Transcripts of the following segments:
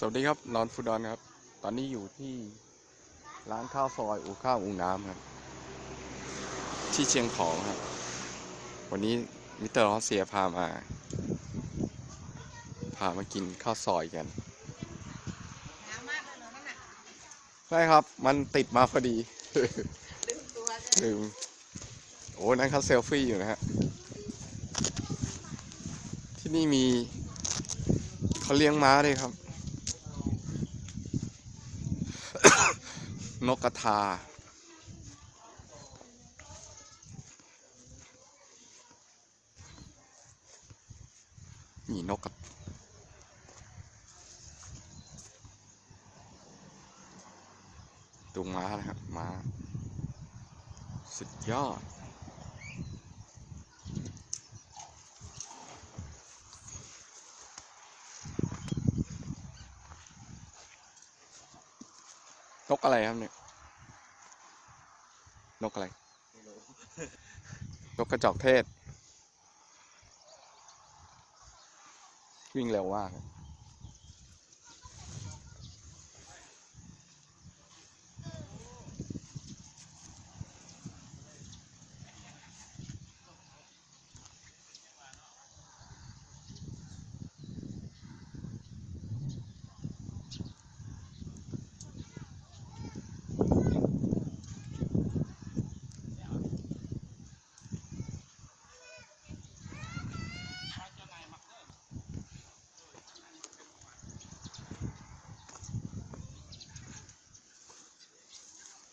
สวัสดีครับนอนฟูดอนครับ ตอนนี้อยู่ที่ร้านข้าวซอยอู่ข้าวอู่น้ำครับ ที่เชียงของครับ วันนี้มิสเตอร์รัสเซียพามา พามากินข้าวซอยกันใช่ครับ มันติดมาพอดีลืมตัวใช่ไหมลืม โอ้ นั่นเขาเซลฟี่อยู่นะฮะ ที่นี่มีเขาเลี้ยงม้าด้วยครับ นกกระทามีนกกระดูม้านะครับม้า สุดยอดนกอะไรครับเนี่ย นกอะไร นกกระจอกเทศ วิ่งเร็วมาก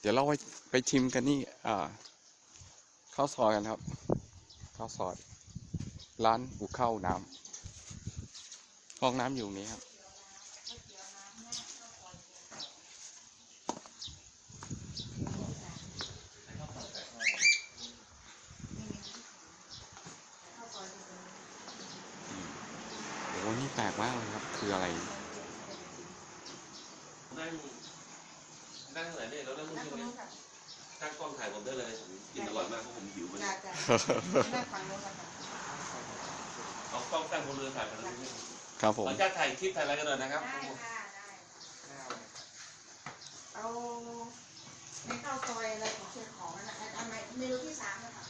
ดี๋ยวเราไปไปชิมกันนี่อ่าข้าวซอยกันครับข้าวซอย ร้านบุกข้าวน้ำห้องน้ำอยู่นี้ครับโอ้โหนี่แปลกมากเลยครับ คืออะไร นั่งนั่งไหนเนี่ยเรานั่งนั่งที่ตรงนี้นู้นค่ะตั้งกล้องถ่ายผมได้เลยผมกินอร่อยมากเพราะผมหิวมันจ้าจ้านั่งฝั่งนู้นค่ะเอากล้องตั้งบนเรือถ่ายกันเลยครับผขอม อนุญาตถ่ายคลิปถ่ายอะไรกันหน่อยนะครับ ได้ค่ะได้เอาในข้าวซอยอะไรของเชียงของนั่นน่ะอันอันไหนเมนูที่สามนะคะ